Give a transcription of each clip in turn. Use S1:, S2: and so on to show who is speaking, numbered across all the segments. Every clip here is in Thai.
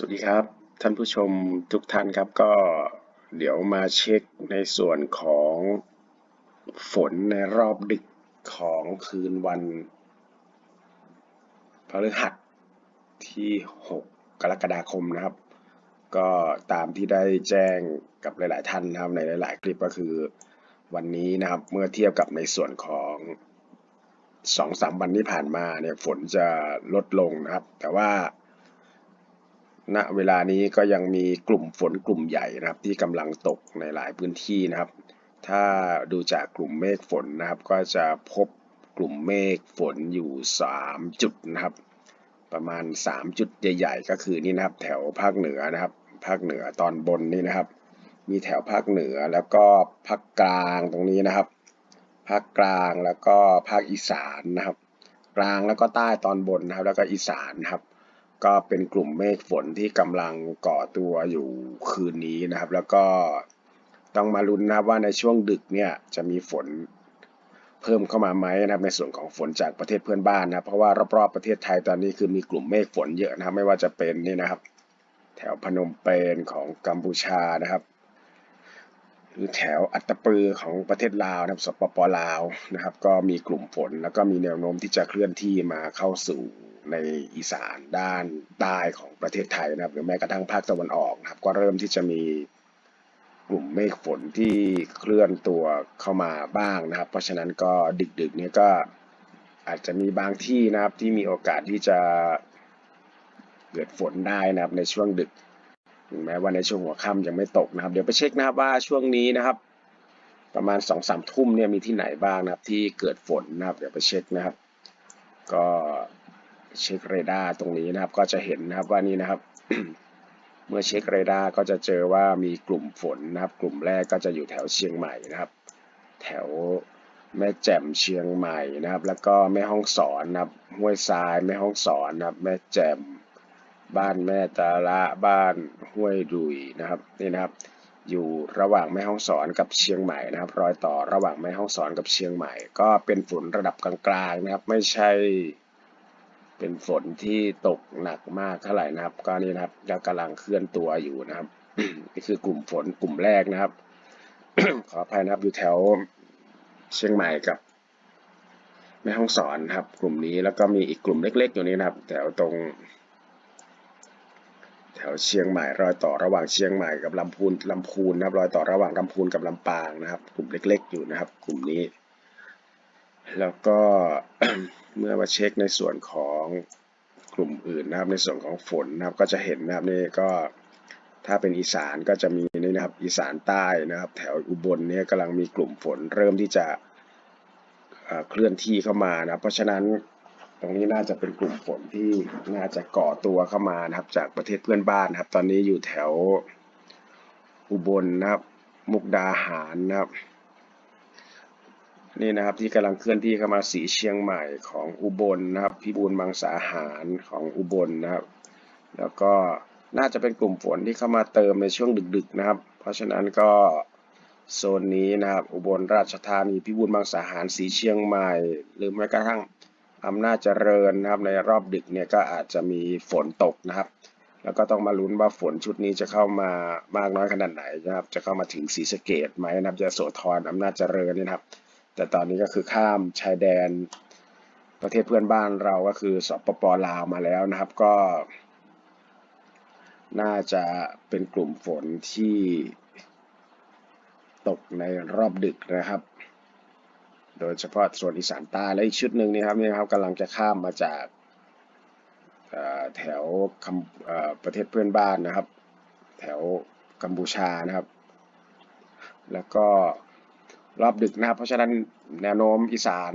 S1: สวัสดีครับ ท่านผู้ชมทุกท่านครับก็เดี๋ยวมาเช็คในส่วนของฝนในรอบดึกของคืนวันพฤหัสที่ 6 กรกฎาคมนะครับ ก็ตามที่ได้แจ้งกับหลาย ๆ ท่านนะครับในหลาย ๆ คลิปก็คือวันนี้นะครับเมื่อเทียบกับในส่วนของสองสามวันที่ผ่านมาเนี่ยฝนจะลดลงนะครับ แต่ว่า ณเวลานี้ก็ยังมีกลุ่มฝนกลุ่มใหญ่นะครับ ที่กำลังตกในหลายพื้นที่นะครับ ถ้าดูจากกลุ่มเมฆฝนนะครับ ก็จะพบกลุ่มเมฆฝนอยู่ 3 จุดนะครับ ประมาณ 3 จุดใหญ่ ๆ ก็คือนี่นะครับ แถวภาคเหนือนะครับ ภาคเหนือตอนบนนี่นะครับ มีแถวภาคเหนือแล้วก็ภาคกลางตรงนี้นะครับ ภาคกลางแล้วก็ภาคอีสานนะครับ กลางแล้วก็ใต้ตอนบนนะครับ แล้วก็อีสานนะครับ ก็เป็นกลุ่มเมฆฝนที่กำลังก่อตัวอยู่คืนนี้นะครับ แล้วก็ต้องมาลุ้นนะว่าในช่วงดึกเนี่ยจะมีฝนเพิ่มเข้ามาไหมนะครับในส่วนของฝนจากประเทศเพื่อนบ้านนะเพราะว่ารอบๆประเทศไทยตอนนี้คือมีกลุ่มเมฆฝนเยอะนะครับไม่ว่าจะเป็นนี่นะครับ แถวพนมเปญของกัมพูชานะครับ หรือแถวอัตตปือของประเทศลาวนะครับสปปลาวนะครับ ก็มีกลุ่มฝนแล้วก็มีแนวโน้มที่จะเคลื่อนที่มาเข้าสู่ ในอีสานด้านใต้ของประเทศไทยนะครับ หรือแม้กระทั่งภาคตะวันออกนะครับ ก็เริ่มที่จะมีกลุ่มเมฆฝนที่เคลื่อนตัวเข้ามาบ้างนะครับ เพราะฉะนั้นก็ดึกๆนี้ก็อาจจะมีบางที่นะครับที่มีโอกาสที่จะเกิดฝนได้นะครับในช่วงดึกถึงแม้ว่าในช่วงหัวค่ำยังไม่ตกนะครับ เดี๋ยวไปเช็คนะครับว่าช่วงนี้นะครับ ประมาณสองสามทุ่มเนี่ยมีที่ไหนบ้างนะครับ ที่เกิดฝนนะครับ เดี๋ยวไปเช็คนะครับ ก็ เช็คเรดาร์ตรงนี้นะครับ ก็จะเห็นนะครับว่านี่นะครับ เมื่อเช็คเรดาร์ก็จะเจอว่ามีกลุ่มฝนนะครับ กลุ่มแรกก็จะอยู่แถวเชียงใหม่นะครับ แถวแม่แจ่มเชียงใหม่นะครับ แล้วก็แม่ห้องสอนนะครับห้วยทรายแม่ห้องสอนนะครับ แม่แจ่มบ้านแม่ตาละบ้านห้วยดุยนะครับนี่นะครับ อยู่ระหว่างแม่ห้องสอนกับเชียงใหม่นะครับ รอยต่อระหว่างแม่ห้องสอนกับเชียงใหม่ ก็เป็นฝนระดับกลางๆนะครับ ไม่ใช่ เป็นฝนที่ตกหนักมากเท่าไหร่นะครับ ก็นี่นะครับยังกำลังเคลื่อนตัวอยู่นะครับนี่คือกลุ่มฝนกลุ่มแรกนะครับ ขออภัยนะครับอยู่แถวเชียงใหม่กับแม่ห้องสอนนะครับ กลุ่มนี้แล้วก็มีอีกกลุ่มเล็ก ๆ อยู่นี้นะครับ แถวตรง แถวเชียงใหม่รอยต่อระหว่างเชียงใหม่กับลำพูนลำพูนนะครับรอยต่อระหว่างลำพูนกับลำปางนะครับ กลุ่มเล็ก ๆ อยู่นะครับ กลุ่มนี้ แล้วก็เมื่อมาเช็คในส่วนของกลุ่มอื่นนะครับในส่วนของฝนนะครับก็จะเห็นนะครับนี่ก็ถ้าเป็นอีสานก็จะมีนี่นะครับอีสานใต้นะครับ แถวอุบลเนี่ยกำลังมีกลุ่มฝนเริ่มที่จะเคลื่อนที่เข้ามานะครับเพราะฉะนั้นตรงนี้น่าจะเป็นกลุ่มฝนที่น่าจะก่อตัวเข้ามานะครับ จากประเทศเพื่อนบ้านนะครับ ตอนนี้อยู่แถวอุบลนะครับ มุกดาหารนะครับ นี่นะครับที่กำลังเคลื่อนที่เข้ามาสีเชียงใหม่ของอุบลนะครับพิบูลมังสาหารของอุบลนะครับ แล้วก็น่าจะเป็นกลุ่มฝนที่เข้ามาเติมในช่วงดึกๆนะครับ เพราะฉะนั้นก็โซนนี้นะครับ อุบลราชธานีพิบูลมังสาหารสีเชียงใหม่ หรือแม้กระทั่งอำนาจเจริญนะครับ ในรอบดึกเนี่ยก็อาจจะมีฝนตกนะครับ แล้วก็ต้องมาลุ้นว่าฝนชุดนี้จะเข้ามามากน้อยขนาดไหนนะครับ จะเข้ามาถึงศรีสะเกดไหมนะครับจะโสธรอำนาจเจริญนี่นะครับ แต่ตอนนี้ก็คือข้ามชายแดน ประเทศเพื่อนบ้านเราก็คือสปปลาวมาแล้วนะครับ ก็ น่าจะเป็นกลุ่มฝนที่ตกในรอบดึกนะครับ โดยเฉพาะส่วนอีสานใต้และอีกชุดหนึ่งนี่ครับนี่ครับกำลังจะข้ามมาจากแถวประเทศเพื่อนบ้านนะครับ แถวกัมพูชานะครับ แล้วก็ รอบดึกนะครับ เพราะฉะนั้นแนวโน้มอีสาน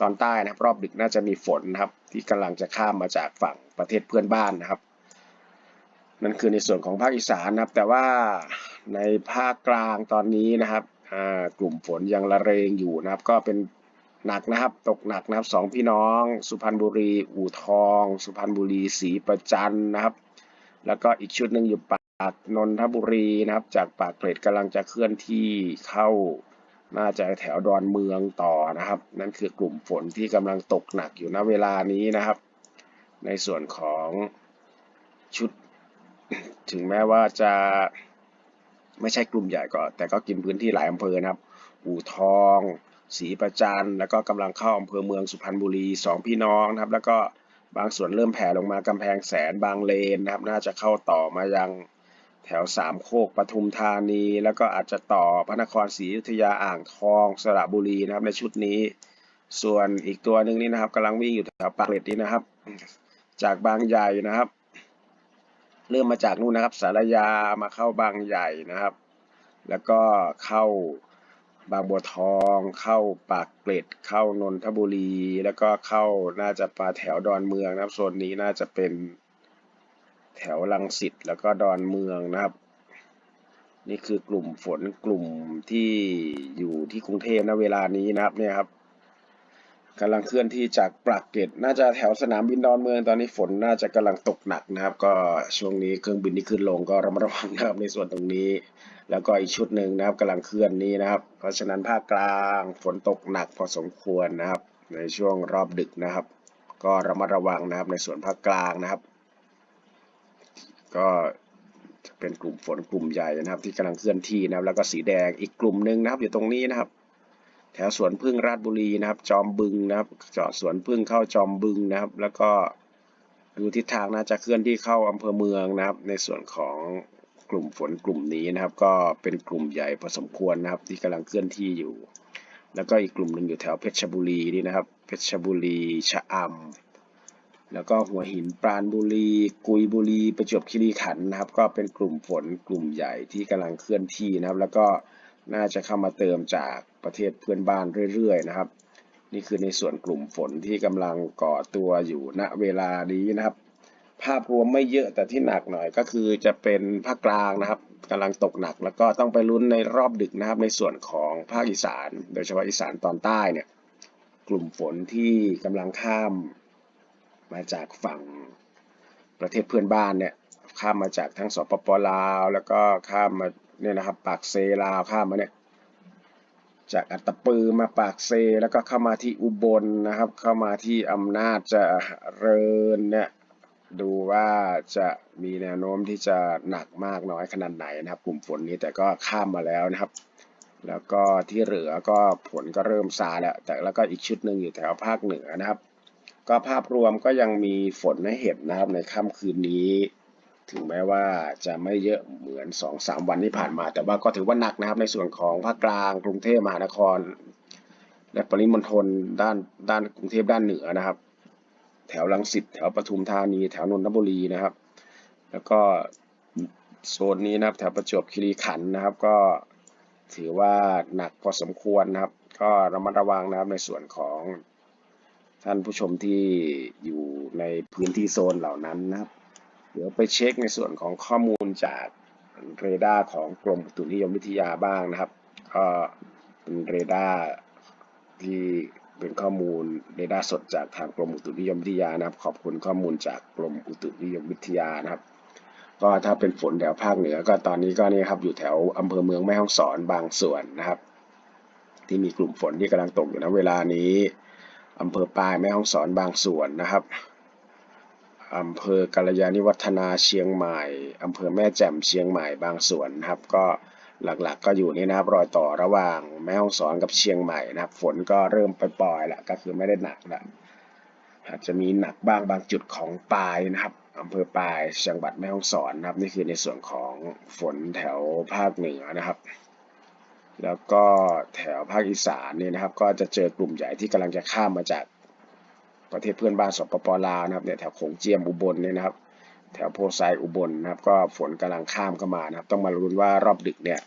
S1: ตอนใต้นะครับ รอบดึกน่าจะมีฝนนะครับ ที่กำลังจะข้ามมาจากฝั่งประเทศเพื่อนบ้านนะครับ นั่นคือในส่วนของภาคอีสานนะครับ แต่ว่าในภาคกลางตอนนี้นะครับกลุ่มฝนยังละเรงอยู่นะครับ ก็เป็นหนักนะครับ ตกหนักนะครับสองพี่น้อง สุพรรณบุรีอู่ทอง สุพรรณบุรีศรีประจันนะครับ แล้วก็อีกชุดหนึ่งอยู่ปากนนทบุรีนะครับ จากปากเกร็ดกำลังจะเคลื่อนที่เข้า น่าจะแถวดอนเมืองต่อนะครับ นั่นคือกลุ่มฝนที่กำลังตกหนักอยู่ณเวลานี้นะครับ ในส่วนของชุด ถึงแม้ว่าจะไม่ใช่กลุ่มใหญ่ก็ แต่ก็กินพื้นที่หลายอำเภอนะครับอู่ทองศรีประจันแล้วก็กำลังเข้าอำเภอเมืองสุพรรณบุรีสองพี่น้องนะครับ แล้วก็บางส่วนเริ่มแผ่ลงมากำแพงแสนบางเลนนะครับ น่าจะเข้าต่อมายัง แถวสามโคกปทุมธานี แล้วก็อาจจะต่อพระนครศรีอยุธยาอ่างทองสระบุรีนะครับในชุดนี้ ส่วนอีกตัวหนึ่งนี่นะครับกำลังวิ่งอยู่แถวปากเกร็ดนี่นะครับ จากบางใหญ่นะครับ เริ่มมาจากนู่นนะครับสารยามาเข้าบางใหญ่นะครับ แล้วก็เข้าบางบัวทองเข้าปากเกร็ดเข้านนทบุรี แล้วก็เข้าน่าจะมาแถวดอนเมืองนะครับโซนนี้น่าจะเป็น แถวลังสิตแล้วก็ดอนเมืองนะครับ นี่คือกลุ่มฝนกลุ่มที่อยู่ที่กรุงเทพณเวลานี้นะครับเนี่ยครับกำลังเคลื่อนที่จากปากเกร็ดน่าจะแถวสนามบินดอนเมืองตอนนี้ฝนน่าจะกำลังตกหนักนะครับ ก็ช่วงนี้เครื่องบินที่ขึ้นลงก็ระมัดระวังนะครับในส่วนตรงนี้ แล้วก็อีกชุดหนึ่งนะครับกำลังเคลื่อนนี้นะครับ เพราะฉะนั้นภาคกลางฝนตกหนักพอสมควรนะครับ ในช่วงรอบดึกนะครับ ก็ระมัดระวังนะครับในส่วนภาคกลางนะครับ ก็จะเป็นกลุ่มฝนกลุ่มใหญ่นะครับ ที่กำลังเคลื่อนที่นะครับ แล้วก็สีแดงอีกกลุ่มหนึ่งนะครับ อยู่ตรงนี้นะครับ แถวสวนพึ่งราชบุรีนะครับ จอมบึงนะครับจาะสวนพึ่งเข้าจอมบึงนะครับ แล้วก็ดูทิศทางน่าจะเคลื่อนที่เข้าอำเภอเมืองนะครับ ในส่วนของกลุ่มฝนกลุ่มนี้นะครับ ก็เป็นกลุ่มใหญ่พอสมควรนะครับ ที่กำลังเคลื่อนที่อยู่ แล้วก็อีกกลุ่มหนึ่งอยู่แถวเพชรบุรีนี่นะครับ เพชรบุรีชะอำ แล้วก็หัวหินปราณบุรี กุยบุรี ประจวบคีรีขันธ์นะครับ ก็เป็นกลุ่มฝนกลุ่มใหญ่ที่กำลังเคลื่อนที่นะครับ แล้วก็น่าจะเข้ามาเติมจากประเทศเพื่อนบ้านเรื่อยๆนะครับ นี่คือในส่วนกลุ่มฝนที่กำลังก่อตัวอยู่ณเวลานี้นะครับ ภาพรวมไม่เยอะแต่ที่หนักหน่อยก็คือจะเป็นภาคกลางนะครับกำลังตกหนักแล้วก็ต้องไปลุ้นในรอบดึกนะครับ ในส่วนของภาคอีสาน โดยเฉพาะอีสานตอนใต้เนี่ยกลุ่มฝนที่กำลังข้าม มาจากฝั่งประเทศเพื่อนบ้านเนี่ยข้ามมาจากทั้งสปปลาว แล้วก็ข้ามมาเนี่ยนะครับปากเซลาวข้ามมาเนี่ยจากอัตปือมาปากเซแล้วก็เข้ามาที่อุบลนะครับ เข้ามาที่อำนาจเจะเริญเนี่ยดูว่าจะมีแนวโน้มที่จะหนักมากน้อยขนาดไหนนะครับ กลุ่มฝนนี้แต่ก็ข้ามมาแล้วนะครับ แล้วก็ที่เหลือก็ผลก็เริ่มซาแล้วแต่แล้วก็อีกชุดหนึ่งอยู่แถวภาคเหนือนะครับ ก็ภาพรวมก็ยังมีฝนให้เห็นนะครับในค่ำคืนนี้ ถึงแม้ว่าจะไม่เยอะเหมือน 2-3 วันที่ผ่านมา แต่ว่าก็ถือว่าหนักนะครับในส่วนของภาคกลางกรุงเทพมหานคร และปริมณฑลด้านด้านกรุงเทพด้านเหนือนะครับ แถวลังสิตแถวปทุมธานี แถวนนทบุรีนะครับ แล้วก็โซนนี้นะครับแถวประจวบคีรีขันธ์นะครับ ก็ถือว่าหนักพอสมควรนะครับ ก็ระมัดระวังนะครับในส่วนของ ท่านผู้ชมที่อยู่ในพื้นที่โซนเหล่านั้นนะครับ เดี๋ยวไปเช็คในส่วนของข้อมูลจากเรดาร์ของกรมอุตุนิยมวิทยาบ้างนะครับ ก็เป็นเรดาร์ที่เป็นข้อมูลเรดาร์สดจากทางกรมอุตุนิยมวิทยานะครับ ขอบคุณข้อมูลจากกรมอุตุนิยมวิทยานะครับ ก็ถ้าเป็นฝนแถวภาคเหนือก็ตอนนี้ก็นี่ครับอยู่แถวอำเภอเมืองแม่ฮ่องสอนบางส่วนนะครับ ที่มีกลุ่มฝนที่กำลังตกอยู่ณเวลานี้ อำเภอปายแม่ฮ่องสอนบางส่วนนะครับอำเภอกัลยาณิวัฒนาเชียงใหม่อำเภอแม่แจ่มเชียงใหม่บางส่วนนะครับ ก็หลักๆ ก็อยู่นี่นะครับรอยต่อระหว่างแม่ฮ่องสอนกับเชียงใหม่นะครับ ฝนก็เริ่มไปปล่อยๆล้วก็คือไม่ได้หนักล้วอาจจะมีหนักบ้างบางจุดของปายนะครับอำเภอปายจังหวัดแม่ฮ่องสอนนะครับ นี่คือในส่วนของฝนแถวภาคเหนือนะครับ แล้วก็แถวภาคอีสานเนี่ยนะครับ ก็จะเจอกลุ่มใหญ่ที่กำลังจะข้ามมาจากประเทศเพื่อนบ้านสปปลาวนะครับเนี่ยแถวโขงเจียมอุบลเนี่ยนะครับ แถวโพไซอุบลนะครับ ก็ฝนกำลังข้ามเข้ามานะครับ ต้องมาลุ้นว่ารอบดึกเนี่ย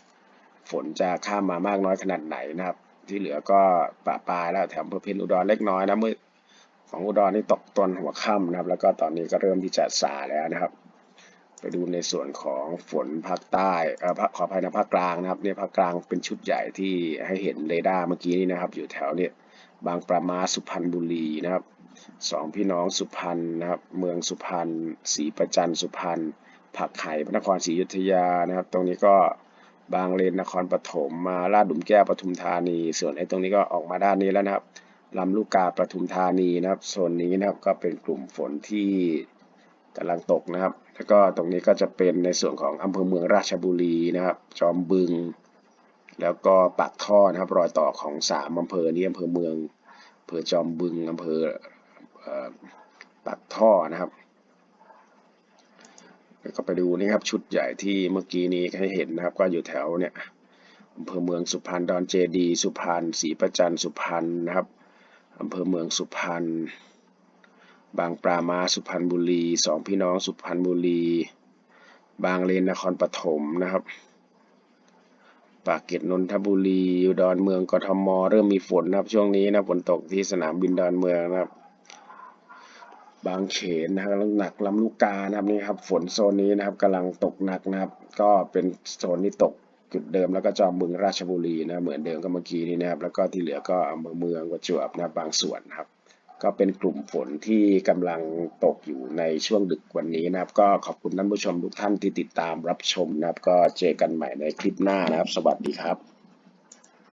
S1: ฝนจะข้ามมามากน้อยขนาดไหนนะครับ ที่เหลือก็ปะปลายแล้วแถวอำเภอเพนอุดรเล็กน้อยนะเมื่อของอุดรนี่ตกตอนหัวค่ำนะครับ แล้วก็ตอนนี้ก็เริ่มที่จะซาแล้วนะครับ ไปดูในส่วนของฝนภาคใต้เอ่อขออภัยนะภาคกลางนะครับเนี่ยภาคกลางเป็นชุดใหญ่ที่ให้เห็นเรดาร์เมื่อกี้นี้นะครับ อยู่แถวเนี่ยบางประมาสุพรรณบุรีนะครับสองพี่น้องสุพรรณนะครับ เมืองสุพรรณศรีประจันสุพรรณผักไห่พระนครศรีอยุธยานะครับ ตรงนี้ก็บางเลนนครปฐมมาลาดดุมแก้วปทุมธานี ส่วนไอ้ตรงนี้ก็ออกมาด้านนี้แล้วนะครับลำลูกกาปทุมธานีนะครับโซนนี้นะครับก็เป็นกลุ่มฝนที่กำลังตกนะครับ แล้วก็ตรงนี้ก็จะเป็นในส่วนของอำเภอเมืองราชบุรีนะครับ จอมบึง แล้วก็ปากท่อนะครับ รอยต่อของสามอำเภอนี้อำเภอเมืองอำเภอจอมบึงอำเภอปากท่อนะครับแล้วก็ไปดูนี่ครับชุดใหญ่ที่เมื่อกี้นี้ให้เห็นนะครับ ก็อยู่แถวเนี่ยอำเภอเมืองสุพรรณดอนเจดียสุพรรณศรีประจันสุพรรณนะครับอำเภอเมืองสุพรรณ บางปรามาสุพรรณบุรีสองพี่น้องสุพรรณบุรี บางเลนนครปฐมนะครับปากเกร็ดนนทบุรีอุดรเมืองกทมเริ่มมีฝนนะครับช่วงนี้นะฝนตกที่สนามบินดอนเมืองนะครับ บางเขนนะครับหนักลำลูกกานะครับนี่ครับ ฝนโซนนี้นะครับกำลังตกหนักนะครับ ก็เป็นโซนที่ตกจุดเดิมแล้วก็จอมบึงราชบุรีนะเหมือนเดิมก็เมื่อกี้นี้นะครับ แล้วก็ที่เหลือก็อำเภอเมืองประจวบนะบบางส่วนนะครับ ก็เป็นกลุ่มฝนที่กำลังตกอยู่ในช่วงดึกวันนี้นะครับ ก็ขอบคุณท่านผู้ชมทุกท่านที่ติดตามรับชมนะครับ ก็เจอกันใหม่ในคลิปหน้านะครับ สวัสดีครับ